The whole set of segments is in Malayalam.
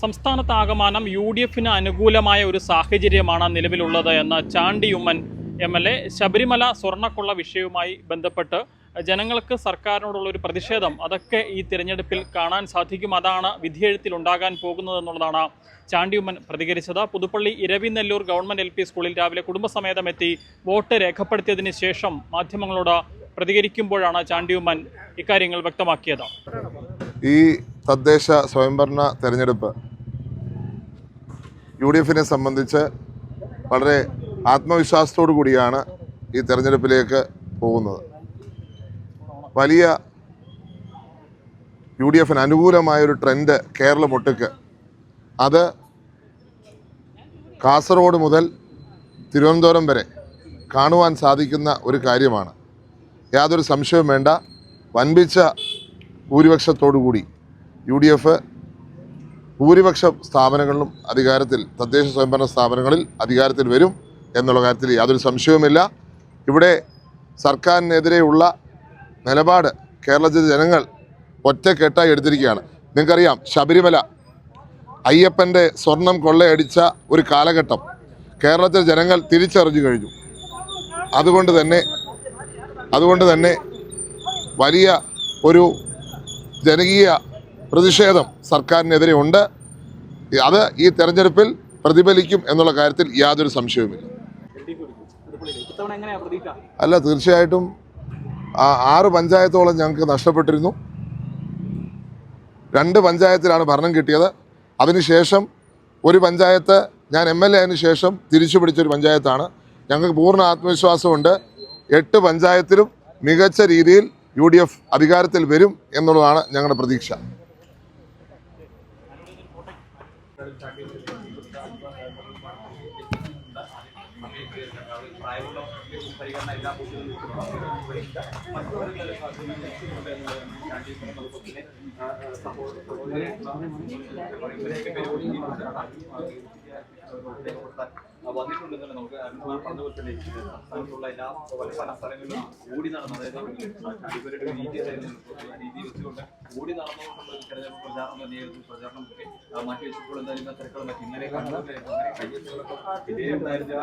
സംസ്ഥാനത്താകമാനം യു ഡി എഫിന് അനുകൂലമായ ഒരു സാഹചര്യമാണ് നിലവിലുള്ളത് എന്ന് Chandy Oommen M L A Sabarimala സ്വർണക്കൊള്ള വിഷയവുമായി ബന്ധപ്പെട്ട് ജനങ്ങൾക്ക് സർക്കാരിനോടുള്ള ഒരു പ്രതിഷേധം അതൊക്കെ ഈ തിരഞ്ഞെടുപ്പിൽ കാണാൻ സാധിക്കും. അതാണ് വിധിയെഴുത്തിൽ ഉണ്ടാകാൻ പോകുന്നതെന്നുള്ളതാണ് ചാണ്ടി ഉമ്മൻ പ്രതികരിച്ചത്. പുതുപ്പള്ളി ഇരവിനെല്ലൂർ ഗവൺമെന്റ് എൽ സ്കൂളിൽ രാവിലെ കുടുംബസമേതം എത്തി വോട്ട് രേഖപ്പെടുത്തിയതിന് ശേഷം മാധ്യമങ്ങളോട് പ്രതികരിക്കുമ്പോഴാണ് ചാണ്ടിയുമ്മൻ ഇക്കാര്യങ്ങൾ വ്യക്തമാക്കിയത്. ഈ തദ്ദേശ സ്വയംഭരണ തെരഞ്ഞെടുപ്പ് യു ഡി എഫിനെ സംബന്ധിച്ച് വളരെ ആത്മവിശ്വാസത്തോടു കൂടിയാണ് ഈ തെരഞ്ഞെടുപ്പിലേക്ക് പോകുന്നത്. വലിയ യു ഡി എഫിന് അനുകൂലമായൊരു ട്രെൻഡ് കേരളം ഒട്ടുക്ക്. അത് കാസർഗോഡ് മുതൽ തിരുവനന്തപുരം വരെ കാണുവാൻ സാധിക്കുന്ന ഒരു കാര്യമാണ്. യാതൊരു സംശയവും വേണ്ട. വൻപിച്ച ഭൂരിപക്ഷത്തോടുകൂടി യു ഡി എഫ് ഭൂരിപക്ഷ സ്ഥാപനങ്ങളിലും അധികാരത്തിൽ തദ്ദേശ സ്വയംഭരണ സ്ഥാപനങ്ങളിൽ അധികാരത്തിൽ വരും എന്നുള്ള കാര്യത്തിൽ യാതൊരു സംശയവുമില്ല. ഇവിടെ സർക്കാരിനെതിരെയുള്ള നിലപാട് കേരളത്തിലെ ജനങ്ങൾ ഒറ്റക്കെട്ടായി എടുത്തിരിക്കുകയാണ്. നിങ്ങൾക്കറിയാം ശബരിമല അയ്യപ്പന്റെ സ്വർണം കൊള്ളയടിച്ച ഒരു കാലഘട്ടം കേരളത്തിലെ ജനങ്ങൾ തിരിച്ചറിഞ്ഞു കഴിഞ്ഞു. അതുകൊണ്ട് തന്നെ അതുകൊണ്ട് തന്നെ വലിയ ഒരു ജനകീയ പ്രതിഷേധം സർക്കാരിനെതിരെ ഉണ്ട്. അത് ഈ തെരഞ്ഞെടുപ്പിൽ പ്രതിഫലിക്കും എന്നുള്ള കാര്യത്തിൽ യാതൊരു സംശയവുമില്ല. അല്ല തീർച്ചയായിട്ടും ആറ് പഞ്ചായത്തോളം ഞങ്ങൾക്ക് നഷ്ടപ്പെട്ടിരുന്നു. രണ്ട് പഞ്ചായത്തിലാണ് ഭരണം കിട്ടിയത്. അതിനുശേഷം ഒരു പഞ്ചായത്ത് ഞാൻ എം എൽ എ ആയതിനു ശേഷം തിരിച്ചു പിടിച്ചൊരു പഞ്ചായത്താണ്. ഞങ്ങൾക്ക് പൂർണ ആത്മവിശ്വാസമുണ്ട്. എട്ട് പഞ്ചായത്തിലും മികച്ച രീതിയിൽ യു ഡി എഫ് അധികാരത്തിൽ വരും എന്നുള്ളതാണ് ഞങ്ങളുടെ പ്രതീക്ഷ. থাকে നമുക്ക് അരുൺകുമാർ പറഞ്ഞ പോലെ തന്നെ സംസ്ഥാനത്തുള്ള എല്ലാ പല പല സ്ഥലങ്ങളിലും ഓടി നടന്ന അതായത് അടിപൊളിയുടെ രീതി രീതി വെച്ചുകൊണ്ട് ഓടി നടന്നുകൊണ്ടുള്ള തെരഞ്ഞെടുപ്പ് പ്രചാരണം തന്നെയായിരുന്നു പ്രചാരണം ഒക്കെ മാറ്റി വെച്ചപ്പോൾ എന്തായാലും തിരക്കുകൾ മാറ്റി ഇന്നലെ കണ്ടത് അങ്ങനെ കയ്യെത്തുകളൊക്കെ ഇതേ ഉണ്ടായിരുന്നില്ല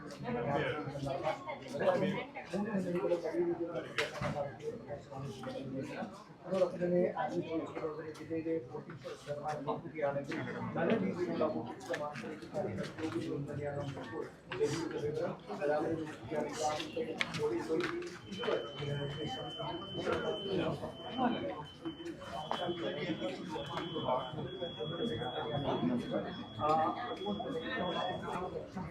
അതോടൊപ്പം അത് കോഴിക്കോട് ജില്ലയിലെ ഫോർട്ടി ശതമാനം നോക്കുകയാണെങ്കിൽ നല്ല രീതിയിലുള്ള ഫോർട്ടി ശതമാനത്തിലേക്ക് തന്നെയാണ് നമുക്ക് ലഭിക്കുന്നത് അതായത് നോക്കുകയാണെങ്കിൽ ആദ്യത്തെ പോലീസ് അതുകൊണ്ട്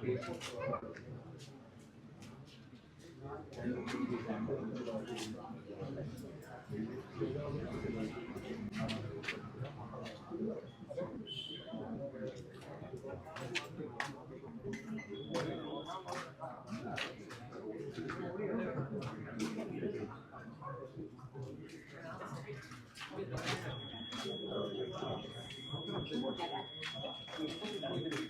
可 以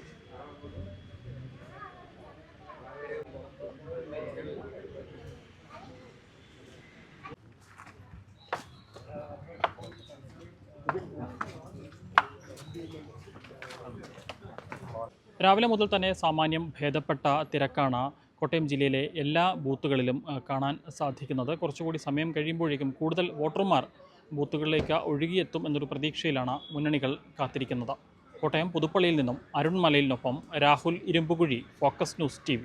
രാവിലെ മുതൽ തന്നെ സാമാന്യം ഭേദപ്പെട്ട തിരക്കാണ് കോട്ടയം ജില്ലയിലെ എല്ലാ ബൂത്തുകളിലും കാണാൻ സാധിക്കുന്നത്. കുറച്ചുകൂടി സമയം കഴിയുമ്പോഴേക്കും കൂടുതൽ വോട്ടർമാർ ബൂത്തുകളിലേക്ക് ഒഴുകിയെത്തും എന്നൊരു പ്രതീക്ഷയിലാണ് മുന്നണികൾ കാത്തിരിക്കുന്നത്. കോട്ടയം പുതുപ്പള്ളിയിൽ നിന്നും Arun മലയിലിനൊപ്പം Rahul Irumpukuzhi focus news T